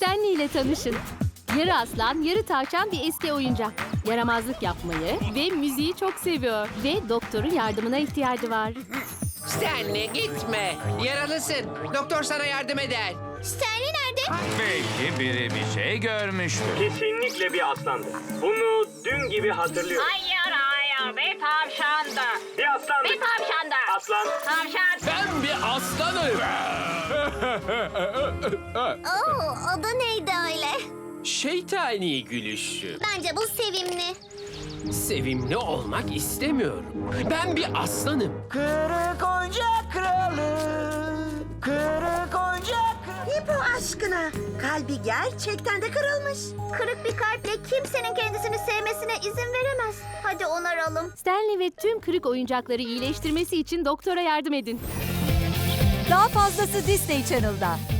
Stanley ile tanışın. Yarı aslan, yarı tavşan bir eski oyuncak. Yaramazlık yapmayı ve müziği çok seviyor. Ve doktorun yardımına ihtiyacı var. Stanley gitme. Yaralısın. Doktor sana yardım eder. Stanley nerede? Belki biri bir şey görmüştür. Kesinlikle bir aslandı. Bunu dün gibi hatırlıyorum. Hayır hayır bir tavşandı. Bir aslandı. Bir tavşandı. Aslan. Tavşan. Ben bir aslanım. Oo, adı neydi öyle? Şeytani gülüşü. Bence bu sevimli. Sevimli olmak istemiyorum. Ben bir aslanım. Kırık oyuncak kralı. Kırık oyuncak Hippo aşkına. Kalbi gerçekten de kırılmış. Kırık bir kalple kimsenin kendisini sevmesine izin veremez. Hadi onaralım. Stanley ve tüm kırık oyuncakları iyileştirmesi için doktora yardım edin. Daha fazlası Disney Channel'da.